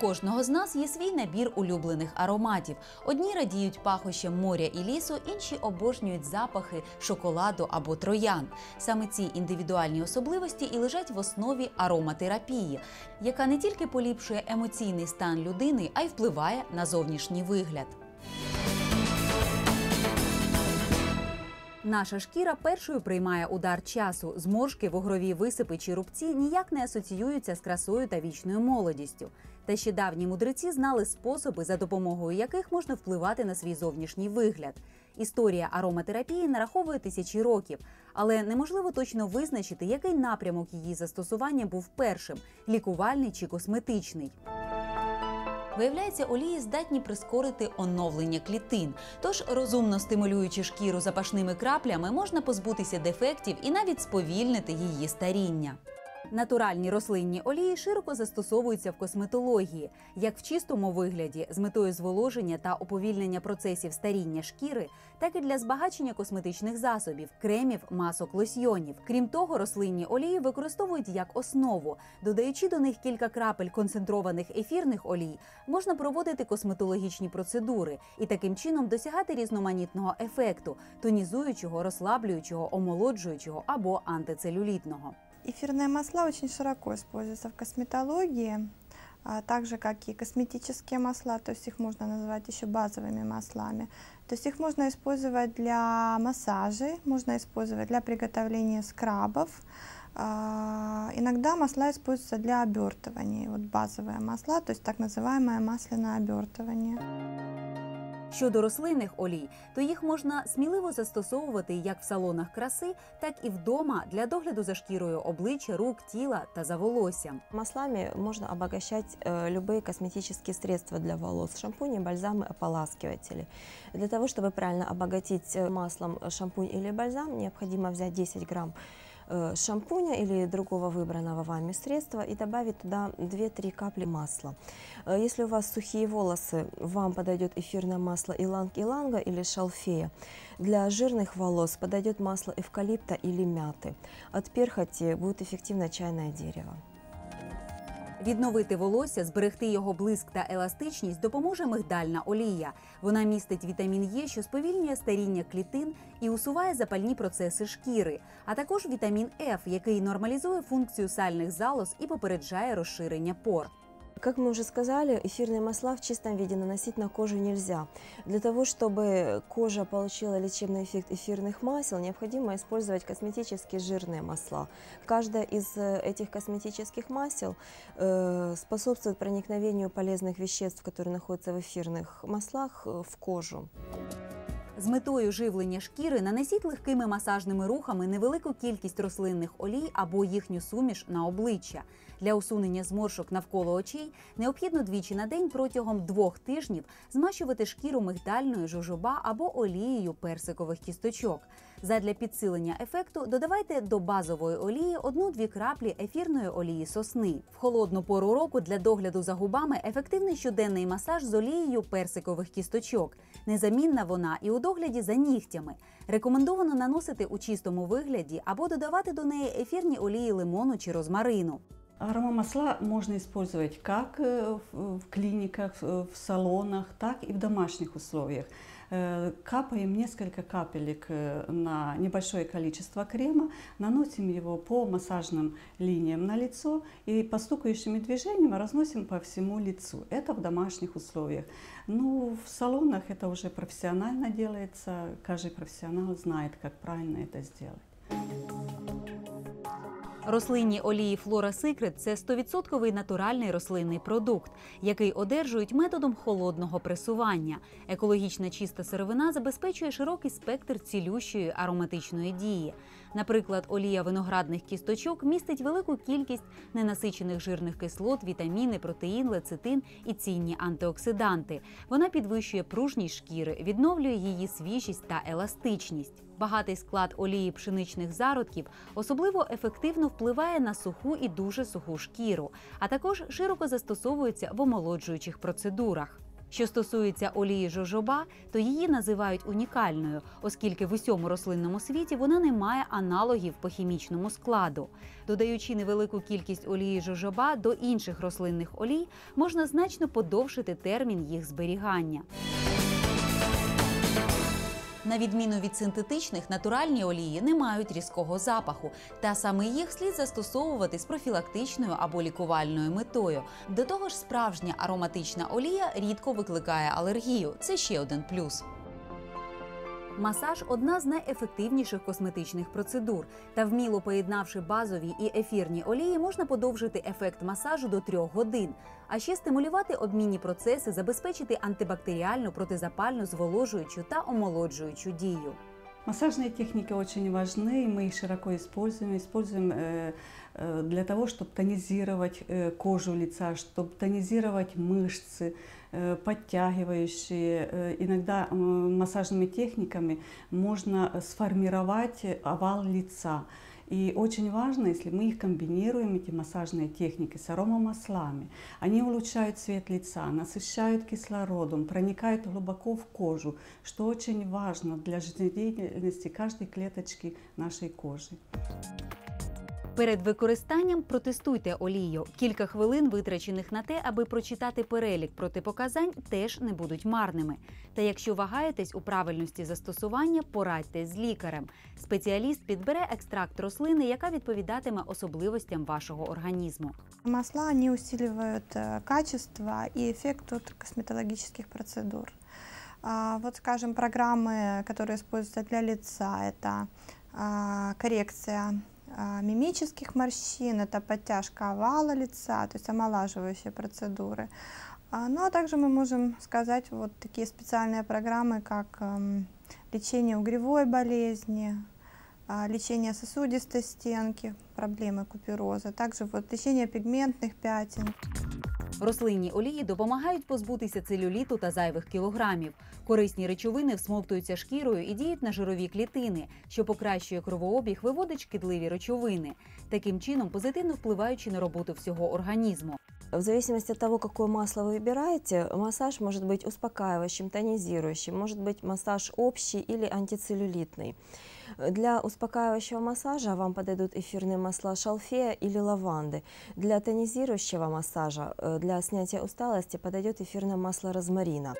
кожного з нас є свій набір улюблених ароматів. Одні радіють пахощем моря і лісу, інші обожнюють запахи шоколаду або троян. Саме ці індивідуальні особливості і лежать в основі ароматерапії, яка не тільки поліпшує емоційний стан людини, а й впливає на зовнішній вигляд. Наша шкіра першою приймає удар часу. Зморшки, вугрові висипи чи рубці ніяк не асоціюються з красою та вічною молодістю. Та ще давні мудреці знали способи, за допомогою яких можна впливати на свій зовнішній вигляд. Історія ароматерапії нараховує тисячі років, але неможливо точно визначити, який напрямок її застосування був першим лікувальний чи косметичний. Виявляється, олії здатні прискорити оновлення клітин. Тож, розумно стимулюючи шкіру запашними краплями, можна позбутися дефектів і навіть сповільнити її старіння. Натуральні рослинні олії широко застосовуються в косметології, як в чистому вигляді з метою зволоження та уповільнення процесів старіння шкіри, так і для збагачення косметичних засобів, кремів, масок, лосьйонів. Крім того, рослинні олії використовують як основу, додаючи до них кілька крапель концентрованих ефірних олій, можна проводити косметологічні процедури і таким чином досягати різноманітного ефекту тонізуючого, розслаблюючого, омолоджуючого або антицелюлітного. Эфирные масла очень широко используются в косметологии, а так же как и косметические масла, то есть их можно назвать еще базовыми маслами. То есть их можно использовать для массажей, можно использовать для приготовления скрабов. А, Иногда масла используются для обертывания, вот базовые масла, то есть так называемое масляное обертывание. Щодо рослинних олій, то їх можна сміливо застосовувати як в салонах краси, так і вдома для догляду за шкірою обличчя, рук, тіла та за волоссям. Маслами можно обогащать э, любые косметические средства для волос, шампуни, бальзамы, ополаскиватели. Для того, чтобы правильно обогатить э, маслом шампунь или бальзам, необходимо взять 10 грамм э, шампуня или другого выбранного вами средства и добавить туда 2-3 капли масла. Э, Если у вас сухие волосы, вам подойдет эфирное масло иланг-иланга или шалфея. Для жирных волос подойдет масло эвкалипта или мяты. От перхоти будет эффективно чайное дерево. Відновити волосся, зберегти його блиск та еластичність допоможе мигдальна олія. Вона містить вітамін Е, що сповільнює старіння клітин і усуває запальні процеси шкіри, а також вітамін Ф, який нормалізує функцію сальних залоз і попереджає розширення пор. Как мы уже сказали, эфирные масла в чистом виде наносить на кожу нельзя. Для того, чтобы кожа получила лечебный эффект эфирных масел, необходимо использовать косметические жирные масла. Каждая из э, этих косметических масел э, способствует проникновению полезных веществ, которые находятся в эфирных маслах, э, в кожу. З метою живлення шкіри нанесіть легкими масажними рухами невелику кількість рослинних олій або їхню суміш на обличчя. Для усунення зморшок навколо очей необхідно двічі на день протягом двох тижнів змащувати шкіру мигдальною жожоба або олією персикових кісточок. Задля підсилення ефекту додавайте до базової олії одну-дві краплі ефірної олії сосни. В холодну пору року для догляду за губами ефективний щоденний масаж з олією персикових кісточок. Незамінна вона і у догляді за нігтями. Рекомендовано наносити у чистому вигляді або додавати до неї ефірні олії лимону чи розмарину. Аромамасла можно использовать как э, в э, в салонах, так и в домашних условиях. Э, Капаем несколько капелек э, на небольшое количество крема, наносим его по массажным линиям на лицо и постукающими движениями разносим по всему лицу. Это в домашних условиях. Ну, в салонах это уже профессионально делается. Каждый профессионал знает, как правильно это сделать. Рослинні олії Flora Secret – це 100% натуральний рослинний продукт, який одержують методом холодного пресування. Екологічна чиста сировина забезпечує широкий спектр цілющої ароматичної дії. Наприклад, олія виноградних кісточок містить велику кількість ненасичених жирних кислот, вітаміни, протеїн, лецитин і цінні антиоксиданти. Вона підвищує пружність шкіри, відновлює її свіжість та еластичність. Багатий склад олії пшеничних зародків особливо ефективно впливає на суху і дуже суху шкіру, а також широко застосовується в омолоджуючих процедурах. Що стосується олії жожоба, то її називають унікальною, оскільки в усьому рослинному світі вона не має аналогів по хімічному складу. Додаючи невелику кількість олії жожоба до інших рослинних олій, можна значно подовшити термін їх зберігання. На відміну від синтетичних, натуральні олії не мають різкого запаху, та саме їх слід застосовувати з профілактичною або лікувальною метою. До того ж, справжня ароматична олія рідко викликає алергію. Це ще один плюс. Масаж одна з найефективніших косметичних процедур. Та вміло поєднавши базові і ефірні олії, можна подовжити ефект масажу до трьох годин, а ще стимулювати обмінні процеси, забезпечити антибактеріальну, протизапальну, зволожуючу та омолоджуючу дію. Массажные техники очень важны, и мы их широко используем. Используем э, э, для того, чтобы тонизировать э, кожу лица, чтобы тонизировать мышцы, э, подтягивающие. Э, Иногда э, массажными техниками можно сформировать овал лица. И очень важно, если мы их комбинируем, эти массажные техники, с аромамаслами, они улучшают цвет лица, насыщают кислородом, проникают глубоко в кожу, что очень важно для жизнедеятельности каждой клеточки нашей кожи. Перед використанням протестуйте олію. Кілька хвилин, витрачених на те, аби прочитати перелік протипоказань, теж не будуть марними. Та якщо вагаєтесь у правильності застосування, порадьтесь з лікарем. Спеціаліст підбере екстракт рослини, яка відповідатиме особливостям вашого організму. Масла, они усиливают э, качество и эффект от косметологических процедур. А, Вот, скажем, программы, которые используются для лица, это а, коррекция а, мимических морщин, это подтяжка овала лица, то есть омолаживающие процедуры. А, Ну а также мы можем сказать вот такие специальные программы, как эм, лечение угревой болезни, а, лечение сосудистой стенки, проблемы купероза, также вот лечение пигментных пятен. Рослинні олії допомагають позбутися целюліту та зайвих кілограмів. Корисні речовини всмоктуються шкірою і діють на жирові клітини, що покращує кровообіг, виводить шкідливі речовини, таким чином позитивно впливаючи на роботу всього організму. В зависимости от того, какое масло вы выбираете, массаж может быть успокаивающим, тонизирующим, может быть массаж общий или антицеллюлитный. Для успокаивающего массажа вам подойдут эфирные масла шалфея или лаванды. Для тонизирующего массажа, э, для снятия усталости подойдет эфирное масло розмарина.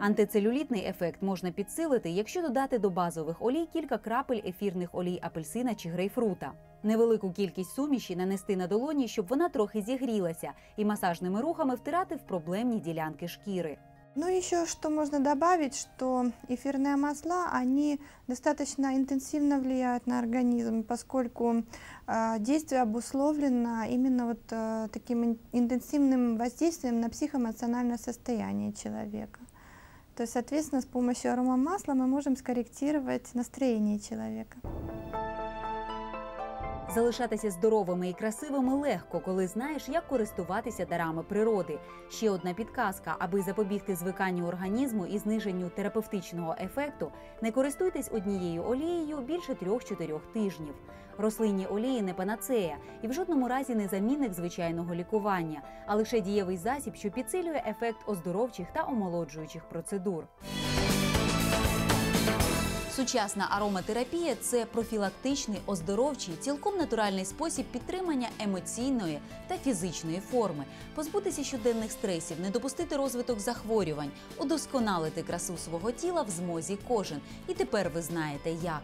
Антицелюлітний ефект можна підсилити, якщо додати до базових олій кілька крапель ефірних олій апельсина чи грейпфрута. Невелику кількість суміші нанести на долоні, щоб вона трохи зігрілася, і масажними рухами втирати в проблемні ділянки шкіри. Ну, еще что можно добавить, что эфирные масла, они достаточно интенсивно влияют на организм, поскольку э, действие обусловлено именно вот э, таким ин- интенсивным воздействием на психоэмоциональное состояние человека. То есть, соответственно, с помощью аромамасла мы можем скорректировать настроение человека. Залишатися здоровими і красивими легко, коли знаєш, як користуватися дарами природи. Ще одна підказка, аби запобігти звиканню організму і зниженню терапевтичного ефекту, не користуйтесь однією олією більше 3-4 тижнів. Рослинні олії не панацея і в жодному разі не замінник звичайного лікування, а лише дієвий засіб, що підсилює ефект оздоровчих та омолоджуючих процедур. Сучасна ароматерапія це профілактичний, оздоровчий, цілком натуральний спосіб підтримання емоційної та фізичної форми, позбутися щоденних стресів, не допустити розвиток захворювань, удосконалити красу свого тіла в змозі кожен. І тепер ви знаєте як.